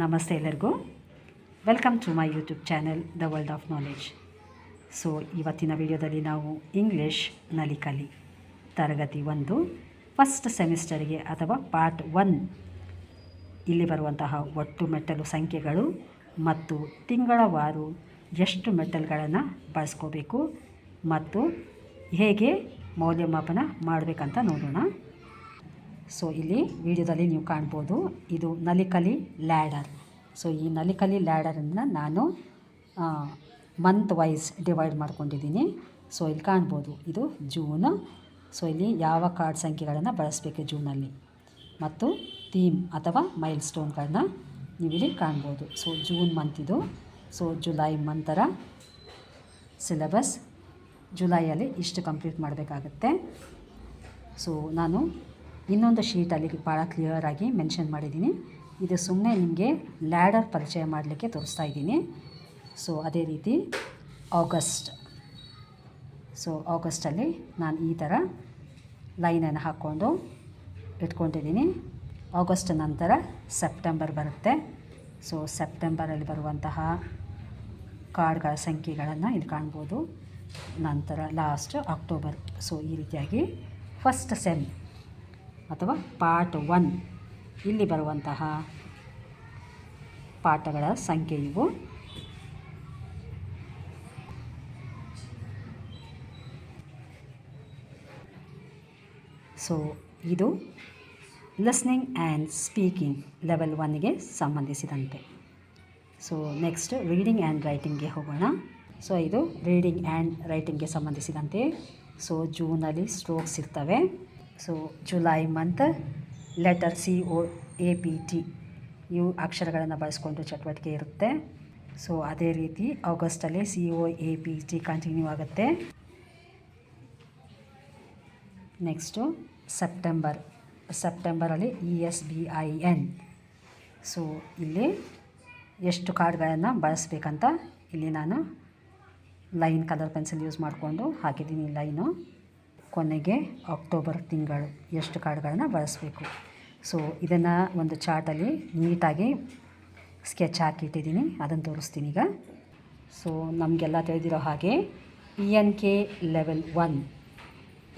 ನಮಸ್ತೆ ಎಲ್ಲರಿಗೂ. Welcome to my YouTube channel the world of knowledge so ಇವತ್ತಿನ ವಿಡಿಯೋದಲ್ಲಿ ನಾವು ಇಂಗ್ಲೀಷ್ ನಲಿಕಲಿ ಕಲಿ. ತರಗತಿ ಒಂದು ಫಸ್ಟ್ ಸೆಮಿಸ್ಟರ್ಗೆ ಅಥವಾ ಪಾರ್ಟ್ ಒನ್ ಇಲ್ಲಿ ಬರುವಂತಹ ಒಟ್ಟು ಮೆಟ್ಟಲು ಸಂಖ್ಯೆಗಳು ಮತ್ತು ತಿಂಗಳವಾರು ಎಷ್ಟು ಮೆಟ್ಟಲ್ಗಳನ್ನು ಬಳಸ್ಕೋಬೇಕು ಮತ್ತು ಹೇಗೆ ಮೌಲ್ಯಮಾಪನ ಮಾಡಬೇಕಂತ ನೋಡೋಣ. ಸೊ ಇಲ್ಲಿ ವಿಡಿಯೋದಲ್ಲಿ ನೀವು ಕಾಣ್ಬೋದು, ಇದು ನಲಿಕಲಿ ಲ್ಯಾಡರ್. ಸೊ ಈ ನಲಿಕಲಿ ಲ್ಯಾಡರನ್ನು ನಾನು ಮಂತ್ ವೈಸ್ ಡಿವೈಡ್ ಮಾಡ್ಕೊಂಡಿದ್ದೀನಿ. ಸೊ ಇಲ್ಲಿ ಕಾಣ್ಬೋದು, ಇದು ಜೂನ್. ಸೊ ಇಲ್ಲಿ ಯಾವ ಕಾರ್ಡ್ ಸಂಖ್ಯೆಗಳನ್ನು ಬಳಸಬೇಕು ಜೂನಲ್ಲಿ? ಮತ್ತು ಥೀಮ್ ಅಥವಾ ಮೈಲ್ ಸ್ಟೋನ್ಗಳನ್ನ ನೀವಿಲ್ಲಿ ಕಾಣ್ಬೋದು. ಸೊ ಜೂನ್ ಮಂತ್ ಇದು. ಸೊ ಜುಲೈ ಮಂತರ ಸಿಲೆಬಸ್ ಜುಲೈಯಲ್ಲಿ ಇಷ್ಟು ಕಂಪ್ಲೀಟ್ ಮಾಡಬೇಕಾಗತ್ತೆ. ಸೊ ನಾನು ಇನ್ನೊಂದು ಶೀಟ್ ಶೀಟಲ್ಲಿ ಭಾಳ ಕ್ಲಿಯರಾಗಿ ಮೆನ್ಷನ್ ಮಾಡಿದ್ದೀನಿ. ಇದು ಸುಮ್ಮನೆ ನಿಮಗೆ ಲ್ಯಾಡರ್ ಪರಿಚಯ ಮಾಡಲಿಕ್ಕೆ ತೋರಿಸ್ತಾ ಇದ್ದೀನಿ. ಸೊ ಅದೇ ರೀತಿ ಆಗಸ್ಟ್ ಸೊ ಆಗಸ್ಟಲ್ಲಿ ನಾನು ಈ ಥರ ಲೈನನ್ನು ಹಾಕ್ಕೊಂಡು ಇಟ್ಕೊಂಡಿದ್ದೀನಿ. ಆಗಸ್ಟ್ ನಂತರ ಸೆಪ್ಟೆಂಬರ್ ಬರುತ್ತೆ. ಸೊ ಸೆಪ್ಟೆಂಬರಲ್ಲಿ ಬರುವಂತಹ ಕಾರ್ಡ್ಗಳ ಸಂಖ್ಯೆಗಳನ್ನು ಇಲ್ಲಿ ಕಾಣ್ಬೋದು. ನಂತರ ಲಾಸ್ಟ್ ಅಕ್ಟೋಬರ್ ಸೊ ಈ ರೀತಿಯಾಗಿ ಫಸ್ಟ್ ಸೆಮ್ ಅಥವಾ ಪಾರ್ಟ್ ಒನ್ ಇಲ್ಲಿ ಬರುವಂತಹ ಪಾಠಗಳ ಸಂಖ್ಯೆ ಇವು. ಸೊ ಇದು ಲಿಸ್ನಿಂಗ್ ಆ್ಯಂಡ್ ಸ್ಪೀಕಿಂಗ್ ಲೆವೆಲ್ ಒನ್ಗೆ ಸಂಬಂಧಿಸಿದಂತೆ. ಸೊ ನೆಕ್ಸ್ಟ್ ರೀಡಿಂಗ್ ಆ್ಯಂಡ್ ರೈಟಿಂಗ್ಗೆ ಹೋಗೋಣ. ಸೊ ಇದು ರೀಡಿಂಗ್ ಆ್ಯಂಡ್ ರೈಟಿಂಗ್ಗೆ ಸಂಬಂಧಿಸಿದಂತೆ. ಸೊ ಜೂನಲ್ಲಿ ಸ್ಟ್ರೋಕ್ಸ್ ಇರ್ತವೆ. So July month letter C O A P T ಇವು ಅಕ್ಷರಗಳನ್ನು ಬಳಸ್ಕೊಂಡು ಚಟುವಟಿಕೆ ಇರುತ್ತೆ. ಸೊ ಅದೇ ರೀತಿ ಆಗಸ್ಟಲ್ಲಿ C O A P T continue ಆಗುತ್ತೆ. ನೆಕ್ಸ್ಟು ಸೆಪ್ಟೆಂಬರ್ ಸೆಪ್ಟೆಂಬರಲ್ಲಿ E S B I N so ಇಲ್ಲಿ ಎಷ್ಟು ಕಾರ್ಡ್ಗಳನ್ನು ಬಳಸಬೇಕಂತ ಇಲ್ಲಿ ನಾನು ಲೈನ್, ಕಲರ್ ಪೆನ್ಸಿಲ್ ಯೂಸ್ ಮಾಡಿಕೊಂಡು ಹಾಕಿದ್ದೀನಿ ಲೈನು. ಕೊನೆಗೆ ಅಕ್ಟೋಬರ್ ತಿಂಗಳು ಎಷ್ಟು ಕಾರ್ಡ್ಗಳನ್ನು ಬಳಸಬೇಕು. ಸೊ ಇದನ್ನು ಒಂದು ಚಾರ್ಟಲ್ಲಿ ನೀಟಾಗಿ ಸ್ಕೆಚ್ ಹಾಕಿಟ್ಟಿದ್ದೀನಿ. ಅದನ್ನು ತೋರಿಸ್ತೀನಿ ಈಗ. ಸೊ ನಮಗೆಲ್ಲ ತಿಳಿದಿರೋ ಹಾಗೆ E N K level one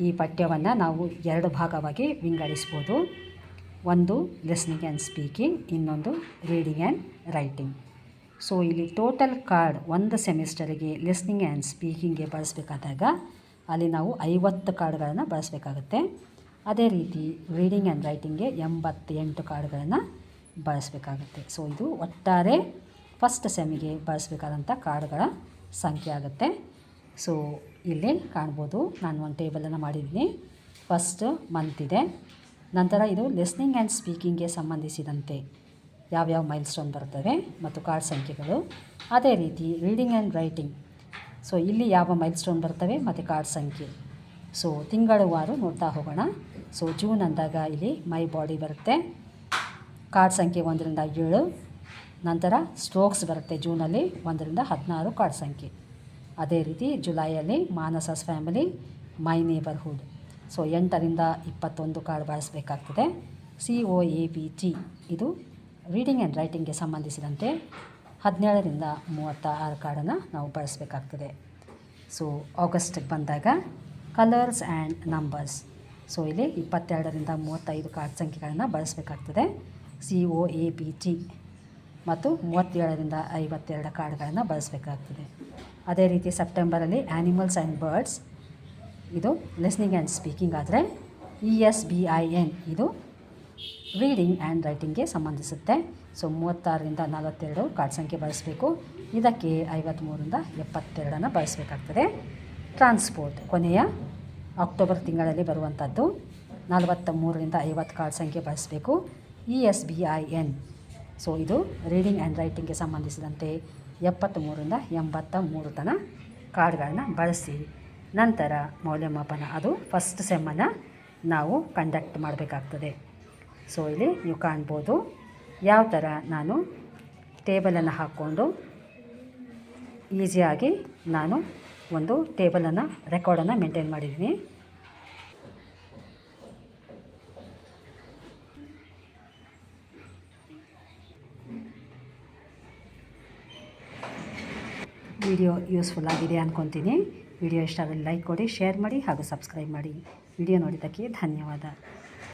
ಈ ಪಠ್ಯವನ್ನು ನಾವು ಎರಡು ಭಾಗವಾಗಿ ವಿಂಗಡಿಸ್ಬೋದು. ಒಂದು ಲಿಸ್ನಿಂಗ್ ಆ್ಯಂಡ್ ಸ್ಪೀಕಿಂಗ್ ಇನ್ನೊಂದು ರೀಡಿಂಗ್ ಆ್ಯಂಡ್ ರೈಟಿಂಗ್ ಸೊ ಇಲ್ಲಿ ಟೋಟಲ್ ಕಾರ್ಡ್ ಒಂದು ಸೆಮಿಸ್ಟರಿಗೆ ಲಿಸ್ನಿಂಗ್ ಆ್ಯಂಡ್ ಸ್ಪೀಕಿಂಗ್ಗೆ ಬಳಸಬೇಕಾದಾಗ ಅಲ್ಲಿ ನಾವು ಐವತ್ತು ಕಾರ್ಡ್ಗಳನ್ನು ಬಳಸಬೇಕಾಗುತ್ತೆ. ಅದೇ ರೀತಿ ರೀಡಿಂಗ್ ಆ್ಯಂಡ್ ರೈಟಿಂಗ್ಗೆ ಎಂಬತ್ತೆಂಟು ಕಾರ್ಡ್ಗಳನ್ನು ಬಳಸಬೇಕಾಗುತ್ತೆ. ಸೊ ಇದು ಒಟ್ಟಾರೆ ಫಸ್ಟ್ ಸೆಮಿಗೆ ಬಳಸಬೇಕಾದಂಥ ಕಾರ್ಡ್ಗಳ ಸಂಖ್ಯೆ ಆಗುತ್ತೆ. ಸೊ ಇಲ್ಲಿ ಕಾಣ್ಬೋದು. ನಾನು ಒಂದು ಟೇಬಲನ್ನು ಮಾಡಿದ್ದೀನಿ. ಫಸ್ಟ್ ಮಂತ್ ಇದೆ. ನಂತರ ಇದು ಲಿಸ್ನಿಂಗ್ ಆ್ಯಂಡ್ ಸ್ಪೀಕಿಂಗ್ಗೆ ಸಂಬಂಧಿಸಿದಂತೆ ಯಾವ್ಯಾವ ಮೈಲ್ ಸ್ಟೋನ್ ಬರ್ತವೆ ಮತ್ತು ಕಾರ್ಡ್ ಸಂಖ್ಯೆಗಳು. ಅದೇ ರೀತಿ ರೀಡಿಂಗ್ ಆ್ಯಂಡ್ ರೈಟಿಂಗ್ ಸೊ ಇಲ್ಲಿ ಯಾವ ಮೈಲ್ ಸ್ಟೋನ್ ಬರ್ತವೆ? ಮತ್ತು ಕಾರ್ಡ್ ಸಂಖ್ಯೆ. ಸೊ ತಿಂಗಳುವಾರು ನೋಡ್ತಾ ಹೋಗೋಣ. ಸೊ ಜೂನ್ ಅಂದಾಗ ಇಲ್ಲಿ ಮೈ ಬಾಡಿ ಬರುತ್ತೆ. ಕಾರ್ಡ್ ಸಂಖ್ಯೆ ಒಂದರಿಂದ ಏಳು. ನಂತರ ಸ್ಟ್ರೋಕ್ಸ್ ಬರುತ್ತೆ ಜೂನಲ್ಲಿ ಒಂದರಿಂದ ಹದಿನಾರು ಕಾರ್ಡ್ ಸಂಖ್ಯೆ. ಅದೇ ರೀತಿ ಜುಲೈಯಲ್ಲಿ ಮಾನಸಸ್ ಫ್ಯಾಮಿಲಿ ಮೈ ನೇಬರ್ಹುಡ್ ಸೊ ಎಂಟರಿಂದ ಇಪ್ಪತ್ತೊಂದು card ಬಳಸಬೇಕಾಗ್ತದೆ. C O A B T ಇದು ರೀಡಿಂಗ್ ಆ್ಯಂಡ್ ರೈಟಿಂಗ್ಗೆ ಸಂಬಂಧಿಸಿದಂತೆ. ಹದಿನೇಳರಿಂದ ಮೂವತ್ತ ಆರು ಕಾರ್ಡನ್ನು ನಾವು ಬಳಸಬೇಕಾಗ್ತದೆ. ಸೊ ಆಗಸ್ಟಿಗೆ ಬಂದಾಗ ಕಲರ್ಸ್ ಆ್ಯಂಡ್ ನಂಬರ್ಸ್ ಸೊ ಇಲ್ಲಿ ಇಪ್ಪತ್ತೆರಡರಿಂದ ಮೂವತ್ತೈದು ಕಾರ್ಡ್ ಸಂಖ್ಯೆಗಳನ್ನು ಬಳಸಬೇಕಾಗ್ತದೆ. C O A B T ಮತ್ತು ಮೂವತ್ತೇಳರಿಂದ ಐವತ್ತೆರಡು ಕಾರ್ಡ್ಗಳನ್ನು ಬಳಸಬೇಕಾಗ್ತದೆ. ಅದೇ ರೀತಿ ಸೆಪ್ಟೆಂಬರಲ್ಲಿ ಆ್ಯನಿಮಲ್ಸ್ ಆ್ಯಂಡ್ ಬರ್ಡ್ಸ್ ಇದು ಲಿಸ್ನಿಂಗ್ ಆ್ಯಂಡ್ ಸ್ಪೀಕಿಂಗ್ ಆದರೆ E S B I N ಇದು ರೀಡಿಂಗ್ ಆ್ಯಂಡ್ ರೈಟಿಂಗ್ಗೆ ಸಂಬಂಧಿಸುತ್ತೆ. ಸೊ ಮೂವತ್ತಾರರಿಂದ ನಲವತ್ತೆರಡು ಕಾರ್ಡ್ ಸಂಖ್ಯೆ ಬಳಸಬೇಕು. ಇದಕ್ಕೆ ಐವತ್ತ್ಮೂರರಿಂದ ಎಪ್ಪತ್ತೆರಡನ್ನು ಬಳಸಬೇಕಾಗ್ತದೆ. ಟ್ರಾನ್ಸ್ಪೋರ್ಟ್ ಕೊನೆಯ ಅಕ್ಟೋಬರ್ ತಿಂಗಳಲ್ಲಿ ಬರುವಂಥದ್ದು. ನಲವತ್ತ ಮೂರರಿಂದ ಐವತ್ತು ಕಾರ್ಡ್ ಸಂಖ್ಯೆ ಬಳಸಬೇಕು. E S B I N so ಇದು ರೀಡಿಂಗ್ ಆ್ಯಂಡ್ ರೈಟಿಂಗ್ಗೆ ಸಂಬಂಧಿಸಿದಂತೆ ಎಪ್ಪತ್ತ್ಮೂರರಿಂದ ಎಂಬತ್ತ ಮೂರು ತನ ಕಾರ್ಡ್ಗಳನ್ನು ಬಳಸಿ, ನಂತರ ಮೌಲ್ಯಮಾಪನ. ಅದು ಫಸ್ಟ್ ಸೆಮ್ಮನ್ನು ನಾವು ಕಂಡಕ್ಟ್ ಮಾಡಬೇಕಾಗ್ತದೆ. ಸೊ ಇಲ್ಲಿ ನೀವು ಕಾಣ್ಬೋದು. ಯಾವ ಥರ ನಾನು ಟೇಬಲನ್ನು ಹಾಕ್ಕೊಂಡು ಈಸಿಯಾಗಿ ನಾನು ಒಂದು ಟೇಬಲನ್ನು, ರೆಕಾರ್ಡನ್ನು ಮೇಂಟೈನ್ ಮಾಡಿದ್ದೀನಿ. ವಿಡಿಯೋ ಯೂಸ್ಫುಲ್ ಆಗಿದೆ ಅಂದ್ಕೊತೀನಿ ವಿಡಿಯೋ ಇಷ್ಟ ಆದರೆ ಲೈಕ್ ಕೊಡಿ, ಶೇರ್ ಮಾಡಿ ಹಾಗೂ ಸಬ್ಸ್ಕ್ರೈಬ್ ಮಾಡಿ. ವಿಡಿಯೋ ನೋಡಿದ್ದಕ್ಕೆ ಧನ್ಯವಾದ.